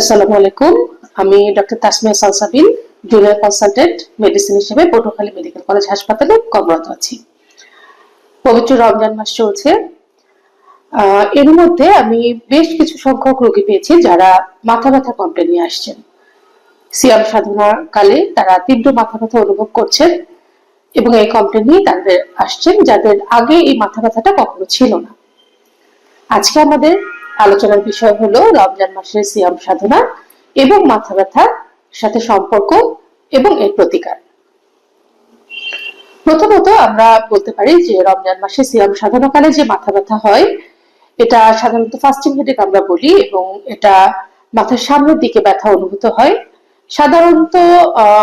আসসালামু আলাইকুম। আমি doctor Tasmiya Salsabin junior consultant medicine হিসেবে পটুয়াখালী মেডিকেল কলেজ হাসপাতালে কর্মরত আছি। পবিত্র রমজান মাস চলছে। এর মধ্যে আমি বেশ কিছু সংখ্যক রোগী পেয়েছি যারা মাথা ব্যথা কমপ্লেন নিয়ে আসছেন। সিয়াম সাধনার কালে তারা তীব্র মাথা ব্যথা অনুভব করছেন এবং এই কমপ্লেন নিয়ে তাদের আসছেন যাদের আগে এই মাথা ব্যথাটা কখনো ছিল না। আজকে আমাদের আলোচনার বিষয় হলো রমজান মাসের সিয়াম সাধনা এবং মাথা ব্যথার সাথে সম্পর্ক এবং এর প্রতিকার। প্রথমত আমরা বলতে পারি যে রমজান মাসে সিয়াম সাধনাকালে যে মাথা ব্যথা হয়, এটা সাধারণত ফাস্টিং হেডেক আমরা বলি এবং এটা মাথার সামনের দিকে ব্যথা অনুভূত হয়। সাধারণত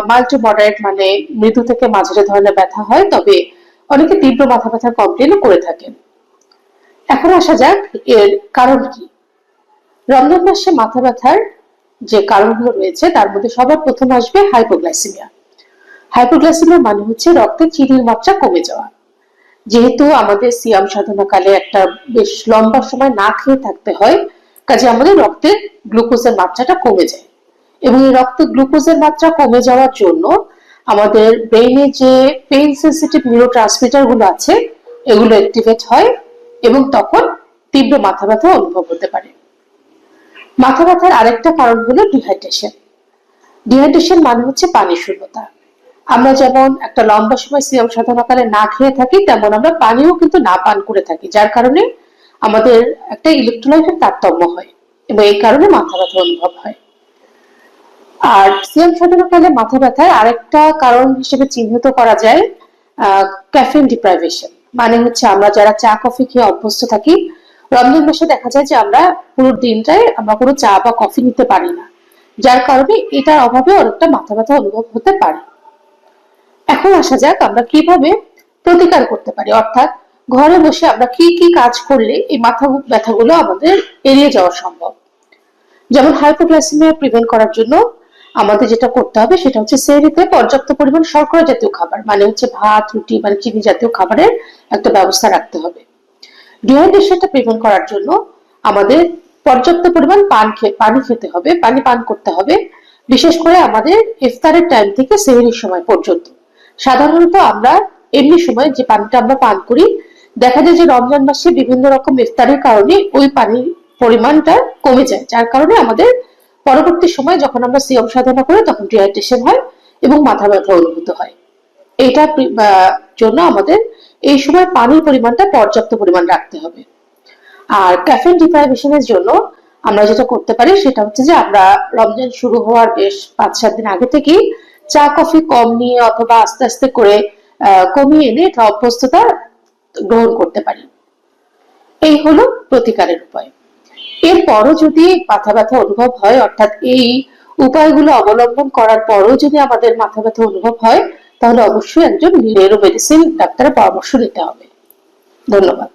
মাল্ট মডারেট মানে মৃদু থেকে মাঝারি ধরনের ব্যথা হয়, তবে অনেকে তীব্র মাথা ব্যথার কমপ্লেনও করে থাকেন। এখন আসা যাক এর কারণ কি। রমজান মাসে মাথা ব্যথার যে কারণগুলো রয়েছে, তার মধ্যে সবার প্রথম আসবে হাইপোগ্লাইসিমিয়া হাইপোগ্লাইসিমিয়া মানে হচ্ছে রক্তে চিনির মাত্রা কমে যাওয়া। যেহেতু আমাদের সিয়াম সাধনাকালে একটা বেশ লম্বা সময় না খেয়ে থাকতে হয়, কাজে আমাদের রক্তে গ্লুকোজের মাত্রাটা কমে যায়। এবং এই রক্তে গ্লুকোজের মাত্রা কমে যাওয়ার জন্য আমাদের ব্রেইনে যে পেইন সেন্সিটিভ নিউরো গুলো আছে, এগুলো অ্যাক্টিভেট হয় এবং তখন তীব্র মাথা ব্যথা অনুভব হতে পারে। মাথা ব্যথার আরেকটা কারণ হলো ডিহাইড্রেশন ডিহাইড্রেশন মানে হচ্ছে পানি শূন্যতা। আমরা যেমন একটা লম্বা সময় সিয়াম সাধনাকালে না খেয়ে থাকি, তেমন আমরা পানিও কিন্তু না পান করে থাকি, যার কারণে আমাদের একটা ইলেকট্রোলাইটের তারতম্য হয় এবং এই কারণে মাথা ব্যথা অনুভব হয়। আর সিয়াম সাধনাকালে মাথা ব্যথার আরেকটা কারণ হিসেবে চিহ্নিত করা যায় ক্যাফিন ডিপ্রাইভেশন মানে হচ্ছে আমরা যারা চা, কফি খেয়ে অভ্যস্ত থাকি রমজান মাসে দেখা যায় যে আমরা পুরো দিনটায় আমরা কোনো চা বা কফি নিতে পারি না। যার কারণে এটার অভাবে অনেকটা মাথা ব্যথা অনুভব হতে পারে। এখন আসা যাক আমরা কীভাবে প্রতিকার করতে পারি। অর্থাৎ ঘরে বসে আমরা কি কি কাজ করলে এই মাথা ব্যথাগুলো আমাদের এড়িয়ে যাওয়া সম্ভব? যেমন হাইপোগ্লাইসিমিয়া প্রিভেন্ট করার জন্য আমাদের যেটা করতে হবে সেটা হচ্ছে সেরিতে পর্যাপ্ত পরিমাণ শর্করা জাতীয় খাবার মানে হচ্ছে ভাত, রুটি মানে চিনি জাতীয় খাবারের একটা ব্যবস্থা রাখতে হবে। ডিহাইড্রেশনটা প্রিভেন্ট করার জন্য আমাদের পর্যাপ্ত পরিমাণ পান পানি খেতে হবে, পানি পান করতে হবে। বিশেষ করে আমাদের ইফতারের টাইম থেকে সেহরির সময় পর্যন্ত। সাধারণত আমরা এমনি সময় যে পানিটা আমরা পান করি, দেখা যায় যে রমজান মাসে বিভিন্ন রকম ইফতারের কারণে ওই পানির পরিমাণটা কমে যায়। যার কারণে আমাদের পরবর্তী সময় যখন আমরা সিয়ম সাধনা করি, তখন ডিহাইড্রেশন হয় এবং মাথা ব্যথা অনুভূত হয়। এটা জন্য আমাদের এই সময় পানির পরিমাণটা পর্যাপ্ত পরিমাণ রাখতে হবে। আর ক্যাফেন ডিপ্রাইভেশনের জন্য আমরা যেটা করতে পারি সেটা হচ্ছে যে আমরা রমজান শুরু হওয়ার বেশ পাঁচ সাত দিন আগে থেকেই চা, কফি কম নিয়ে অথবা আস্তে আস্তে করে কমিয়ে এনে এটা অভ্যস্ততা গ্রহণ করতে পারি। এই হলো প্রতিকারের উপায়। এরপরও যদি মাথা ব্যথা অনুভব হয়, অর্থাৎ এই উপায়গুলো অবলম্বন করার পরও যদি আমাদের মাথা ব্যথা অনুভব হয় তাহলে অবশ্যই একজন নেরো মেডিসিন ডাক্তারের পরামর্শ নিতে হবে। ধন্যবাদ।